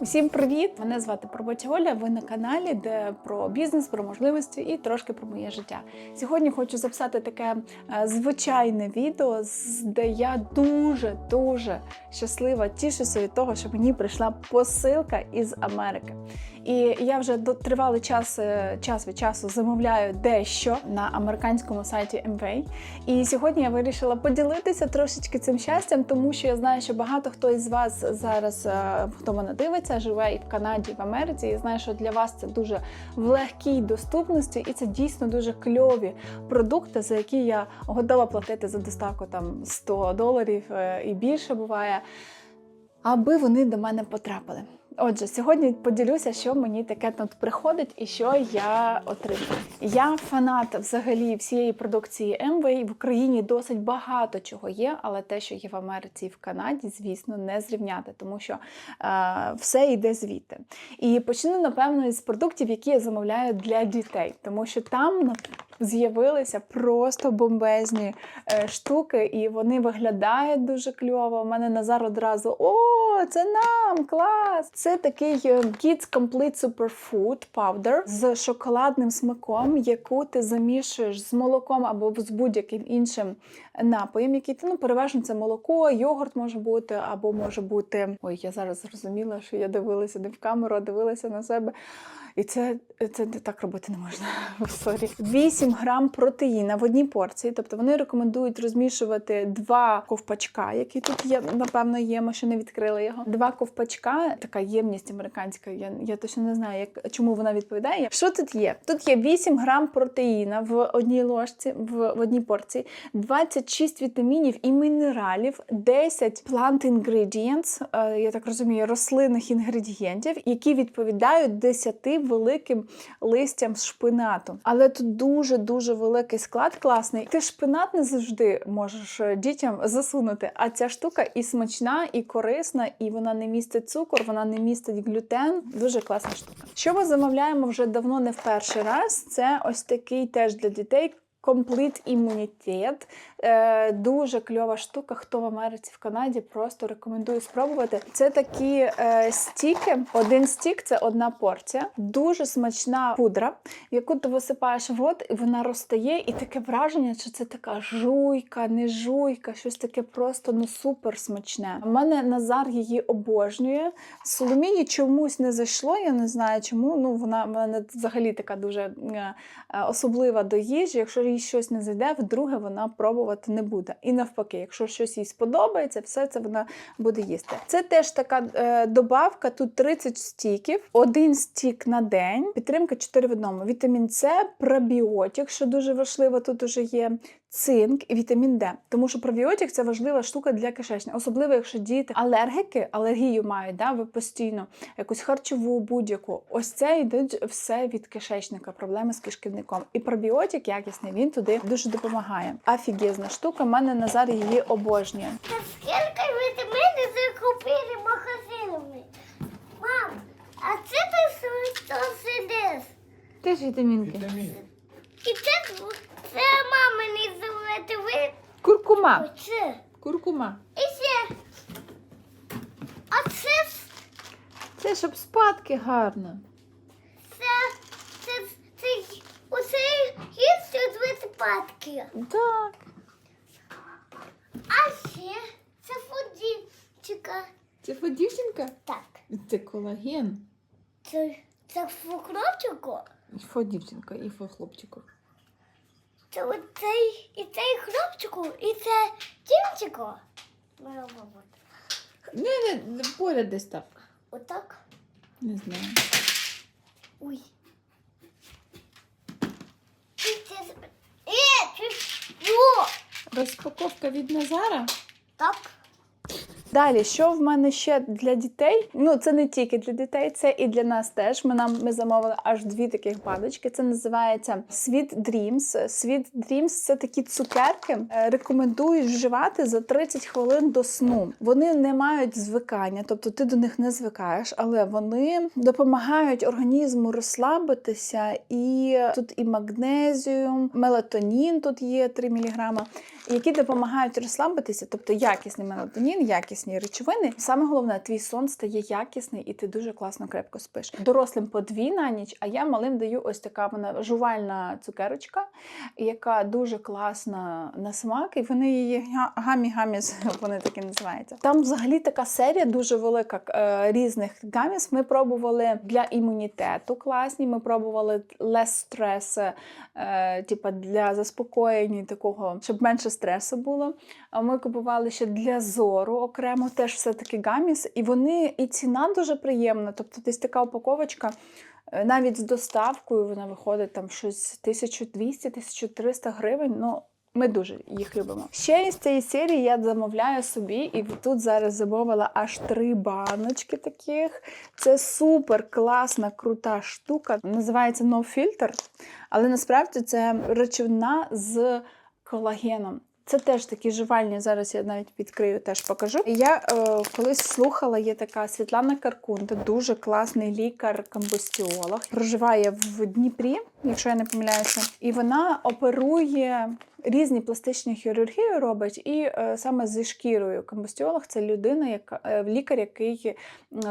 Всім привіт! Мене звати Пробоча Оля. Ви на каналі, де про бізнес, про можливості і трошки про моє життя. Сьогодні хочу записати таке е, звичайне відео, де я дуже дуже щаслива, тішуся від того, що мені прийшла посилка із Америки. І я вже тривалий час, е, час від часу замовляю дещо на американському сайті MV. І сьогодні я вирішила поділитися трошечки цим щастям, тому що я знаю, що багато хто із вас зараз, е, хто мене дивиться, живе і в Канаді, і в Америці. І знаю, що для вас це дуже в легкій доступності, і це дійсно дуже кльові продукти, за які я готова платити за доставку там 100 доларів е, і більше буває, аби вони до мене потрапили. Отже, сьогодні поділюся, що мені таке тут приходить і що я отримую. Я фанат взагалі всієї продукції MV. В Україні досить багато чого є, але те, що є в Америці і в Канаді, звісно, не зрівняти, тому що е, все йде звідти. І почну, напевно, із продуктів, які я замовляю для дітей, тому що там з'явилися просто бомбезні е, штуки, і вони виглядають дуже кльово. У мене Назар одразу о, це нам клас! Це такий е, Kids Complete Superfood Powder з шоколадним смаком, яку ти замішуєш з молоком або з будь-яким іншим напоєм, який ти ну переважно це молоко, йогурт може бути, або може бути. Ой, я зараз зрозуміла, що я дивилася не в камеру, а дивилася на себе. І це, це так робити не можна. Сорі. 8 грам протеїна в одній порції. Тобто вони рекомендують розмішувати два ковпачка, які тут є, напевно, є. Ми ще не відкрили його. Два ковпачка, така ємність американська. Я, я точно не знаю, як чому вона відповідає. Що тут є? Тут є 8 грам протеїна в одній ложці, в, в одній порції, 26 вітамінів і мінералів, 10 plant ingredients, е, я так розумію, рослинних інгредієнтів, які відповідають 10 великим листям з шпинату. Але тут дуже дуже великий склад класний. Ти шпинат не завжди можеш е, дітям засунути. А ця штука і смачна, і корисна, і вона не містить цукор, вона не містить глютен. Дуже класна штука. Що ми замовляємо вже давно не в перший раз. Це ось такий теж для дітей. Компліт імунітет. Е, дуже кльова штука. Хто в Америці, в Канаді, просто рекомендую спробувати. Це такі е, стіки. Один стік це одна порція. Дуже смачна пудра, яку ти висипаєш в рот, і вона розтає, і таке враження, що це така жуйка, не жуйка, щось таке просто ну супер смачне. У мене Назар її обожнює. Соломії чомусь не зайшло. Я не знаю чому. Ну вона в мене взагалі така дуже е, е, особлива до їжі. Якщо їй щось не зайде, вдруге вона пробувати не буде. І навпаки, якщо щось їй сподобається, все це вона буде їсти. Це теж така е, добавка. Тут 30 стіків, один стік на день, підтримка 4 в одному. Вітамін С, пробіотик, що дуже важливо, тут уже є. Цинк і вітамін Д, тому що пробіотик це важлива штука для кишечника, особливо якщо діти алергіки, алергію мають, да, ви постійно якусь харчову будь-яку. Ось це йде все від кишечника, проблеми з кишківником. І пробіотик якісний, він туди дуже допомагає. Офігезна штука, в мене Назар її обожнює. Та скільки вітамінів закупили магазинами? Мам, а це ти що сидиш? Теж вітамінки. І це, це мамині золоті ви... Куркума. Оце. Куркума. І ще. А це, Це щоб спадки гарно. це, це, це, оце їсть з випадки. Так. А ще це фудівчика. Це дівчинка? Так. Це колаген. Це, це фукрочику. Фодівчинка і фо хлопчику. Це оцей, і цей хлопчику, і це дівчику. Мама. Не, не, поряд десь так. Отак. Не знаю. Ой. І це... Е, це... Розпаковка від Назара. Так. Далі, що в мене ще для дітей? Ну, це не тільки для дітей, це і для нас теж. Ми нам ми замовили аж дві таких баночки. Це називається Sweet Dreams. Sweet Dreams – це такі цукерки. Е, Рекомендують вживати за 30 хвилин до сну. Вони не мають звикання, тобто ти до них не звикаєш, але вони допомагають організму розслабитися. І тут і магнезіум, мелатонін тут є 3 мг, які допомагають розслабитися, тобто якісний мелатонін, якісний якісні речовини. Саме головне, твій сон стає якісний і ти дуже класно крепко спиш. Дорослим по дві на ніч, а я малим даю ось така вона жувальна цукерочка, яка дуже класна на смак, і вони її гамі-гаміс, вони так називаються. Там взагалі така серія дуже велика е, різних гаміс. Ми пробували для імунітету класні, ми пробували less стрес, типа для заспокоєння такого, щоб менше стресу було. Ми купували ще для зору окремо, теж все-таки гаміс. І вони, і ціна дуже приємна. Тобто десь така упаковочка. е, Навіть з доставкою вона виходить там щось 1200-1300 гривень. Ну, ми дуже їх любимо. Ще із цієї серії я замовляю собі, і тут зараз замовила аж три баночки таких. Це супер класна, крута штука. Називається No Filter, але насправді це речовина з колагеном. Це теж такі жувальні. Зараз я навіть відкрию, теж покажу. Я е, колись слухала, є така Світлана Каркунта, дуже класний лікар-комбустіолог. Проживає в Дніпрі, якщо я не помиляюся, і вона оперує. Різні пластичні хірургії робить, і е, саме зі шкірою. Комбустіолог це людина, яка е, лікар, який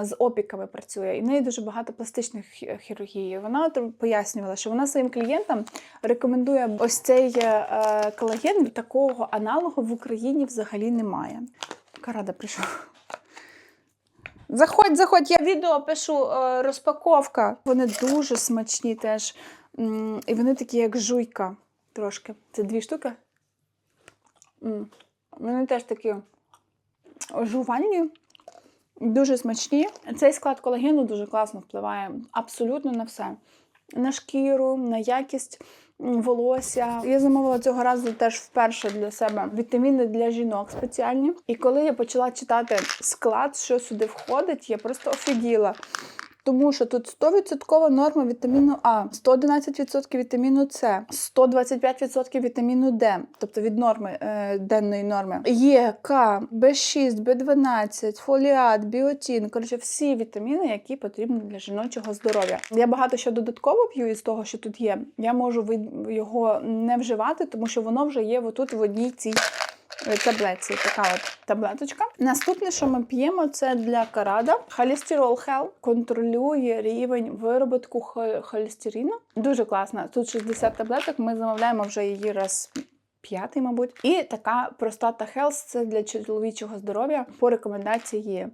з опіками працює. І в неї дуже багато пластичних хі- хірургії. Вона пояснювала, що вона своїм клієнтам рекомендує ось цей е, колаген. Такого аналогу в Україні взагалі немає. Карада прийшов. Заходь, заходь, я відео пишу розпаковка. Вони дуже смачні теж. І вони такі, як жуйка трошки. Це дві штуки. Вони теж такі жувальні, дуже смачні. Цей склад колагену дуже класно впливає абсолютно на все. На шкіру, на якість волосся. Я замовила цього разу теж вперше для себе вітаміни для жінок спеціальні. І коли я почала читати склад, що сюди входить, я просто офігіла. Тому що тут 100% норма вітаміну А, 111% вітаміну С, 125% вітаміну Д, тобто від норми е, денної норми. Є К, Б6, Б12, фоліат, біотін. Коротше, всі вітаміни, які потрібні для жіночого здоров'я. Я багато що додатково п'ю із того, що тут є. Я можу його не вживати, тому що воно вже є отут в одній цій таблетці. Така от таблеточка. Наступне, що ми п'ємо, це для карада. Холестерол Хел контролює рівень вироботку холестеріну. Дуже класна. Тут 60 таблеток. Ми замовляємо вже її раз. П'ятий, мабуть, і така простата Health – це для чоловічого здоров'я по рекомендації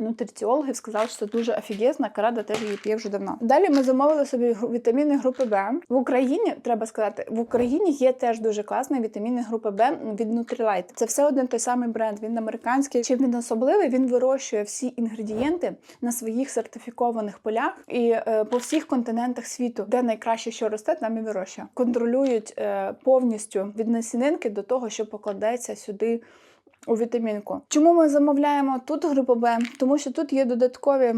нутриціологів сказав, що це дуже офігезна, Карада теж її п'є вже давно. Далі ми замовили собі вітаміни групи Б. В Україні треба сказати, в Україні є теж дуже класні вітаміни групи Б від Nutrilite. Це все один той самий бренд. Він американський. Чим він особливий? Він вирощує всі інгредієнти на своїх сертифікованих полях і е, по всіх континентах світу, де найкраще що росте, там і вирощує. Контролюють е, повністю від насінинки до того, що покладеться сюди у вітамінку. Чому ми замовляємо тут групу Б? Тому що тут є додаткові.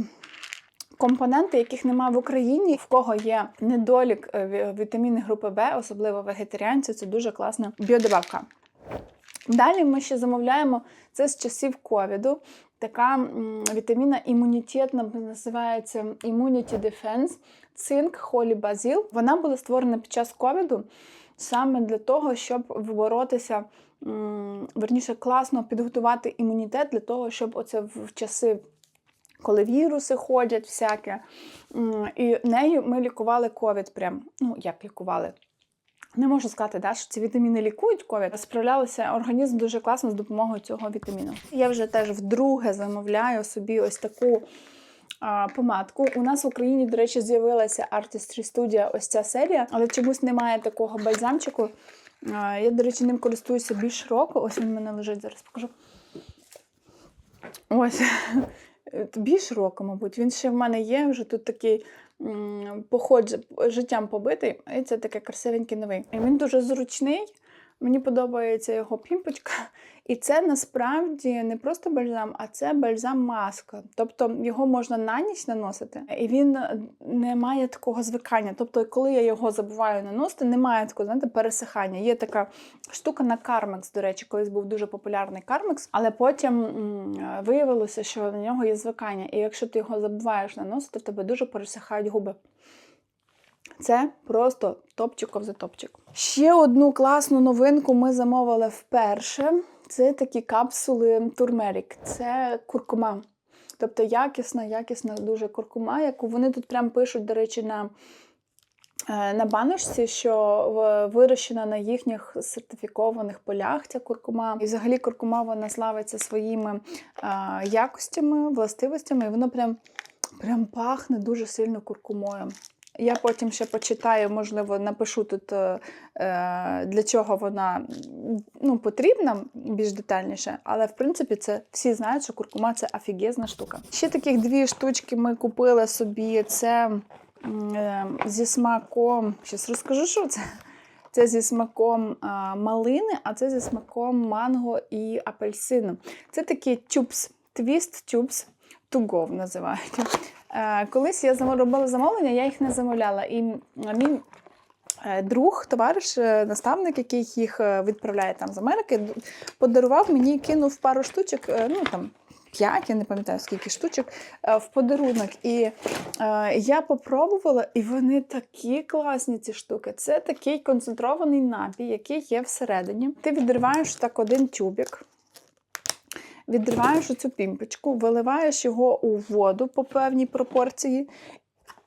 Компоненти, яких немає в Україні, в кого є недолік е, вітаміни групи Б, особливо вегетаріанці, це дуже класна біодобавка. Далі ми ще замовляємо це з часів ковіду. Така м, вітаміна імунітетна називається Immunity Defense, цинк, холі, базил. Вона була створена під час ковіду саме для того, щоб боротися, верніше, класно підготувати імунітет для того, щоб оце в часи. Коли віруси ходять, всяке. І нею ми лікували ковід. Прям, ну як лікували? Не можу сказати, да, що ці вітаміни лікують ковід. Справлялися організм дуже класно з допомогою цього вітаміну. Я вже теж вдруге замовляю собі ось таку помадку. У нас в Україні, до речі, з'явилася Artistry Studio ось ця серія, але чомусь немає такого бальзамчику. Я, до речі, ним користуюся більш року. Ось він в мене лежить, зараз покажу. Ось. Більш року, мабуть. Він ще в мене є, вже тут такий походж життям побитий, і це таке красивенький новий. І він дуже зручний. Мені подобається його пімпочка. І це насправді не просто бальзам, а це бальзам-маска. Тобто його можна на ніч наносити, і він не має такого звикання. Тобто, коли я його забуваю наносити, немає такого знаєте, пересихання. Є така штука на Carmex, до речі, колись був дуже популярний Carmex, але потім м, виявилося, що на нього є звикання. І якщо ти його забуваєш наносити, в тебе дуже пересихають губи. Це просто топчиков за топчик. Ще одну класну новинку ми замовили вперше. Це такі капсули турмерік, це куркума. Тобто якісна, якісна дуже куркума, яку вони тут прям пишуть, до речі, на, е, на баночці, що вирощена на їхніх сертифікованих полях ця куркума. І взагалі куркума вона славиться своїми е, якостями, властивостями, і воно прям, прям пахне дуже сильно куркумою. Я потім ще почитаю, можливо, напишу тут, е, е, для чого вона ну, потрібна більш детальніше, але в принципі це всі знають, що куркума це офігезна штука. Ще таких дві штучки ми купили собі. Це е, зі смаком. Щас розкажу, що це. Це зі смаком а, малини, а це зі смаком манго і апельсину. Це такі тюбс, твіст тюбс, go називають. Е, Колись я робила замовлення, я їх не замовляла. І мій е, друг, товариш, е, наставник, який їх відправляє там з Америки, подарував мені, кинув пару штучок, ну там. П'ять, я не пам'ятаю скільки штучок в подарунок. І я попробувала, і вони такі класні, ці штуки. Це такий концентрований напій, який є всередині. Ти відриваєш так один тюбик, відриваєш оцю пімпочку, виливаєш його у воду по певній пропорції.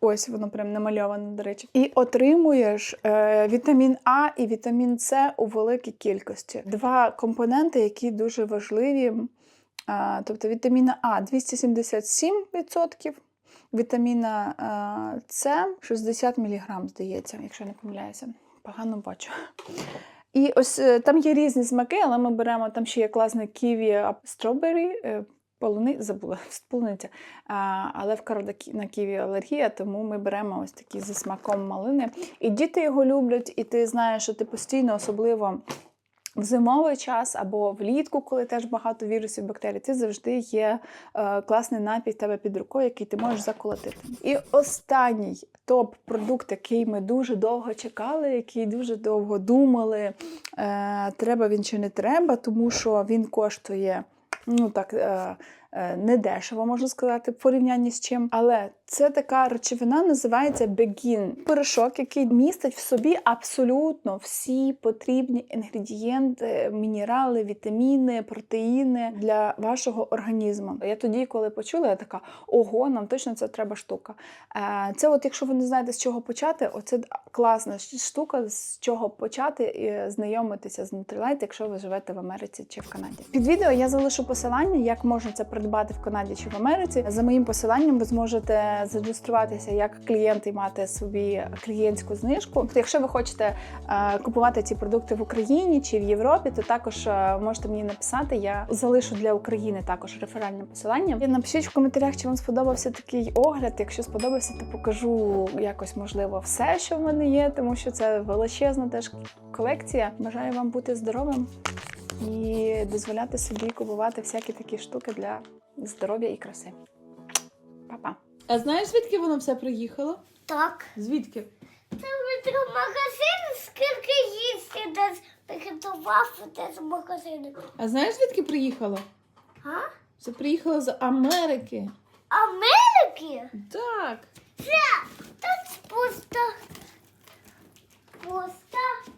Ось воно прям намальоване, до речі. І отримуєш е, вітамін А і вітамін С у великій кількості. Два компоненти, які дуже важливі. А, тобто вітаміна А 277%, вітаміна а, С 60 мг, здається, якщо не помиляюся. Погано бачу. І ось е, там є різні смаки, але ми беремо там ще є класне ківі стробері. Полуни забула полуниця. Але в на ківі алергія, тому ми беремо ось такі зі смаком малини. І діти його люблять, і ти знаєш, що ти постійно, особливо в зимовий час або влітку, коли теж багато вірусів, бактерій, ти завжди є е, класний напій в тебе під рукою, який ти можеш заколотити. І останній топ-продукт, який ми дуже довго чекали, який дуже довго думали, е, треба він чи не треба, тому що він коштує. Ну так, е, недешево, можна сказати, в порівнянні з чим. Але це така речовина, називається Begin. Порошок, який містить в собі абсолютно всі потрібні інгредієнти, мінерали, вітаміни, протеїни для вашого організму. Я тоді, коли почула, я така: ого, нам точно це треба штука. Е, Це, от, якщо ви не знаєте, з чого почати, оце класна штука, з чого почати і знайомитися з Nutrilite, якщо ви живете в Америці чи в Канаді. Під відео я залишу посилання, як можна це придбати в Канаді чи в Америці. За моїм посиланням ви зможете зареєструватися як клієнт і мати собі клієнтську знижку. Тобто, Якщо ви хочете е, купувати ці продукти в Україні чи в Європі, то також е, можете мені написати. Я залишу для України також реферальне посилання. І напишіть в коментарях, чи вам сподобався такий огляд. Якщо сподобався, то покажу якось можливо все, що в мене є, тому що це величезна теж колекція. Бажаю вам бути здоровим і дозволяти собі купувати всякі такі штуки для здоров'я і краси. Па-па! А знаєш, звідки воно все приїхало? Так. Звідки? Це витро магазин, скільки їсти десь приготував десь в магазині. А знаєш, звідки приїхало? А? Це приїхало з Америки. Америки? Так. Тут пусто. Пусто.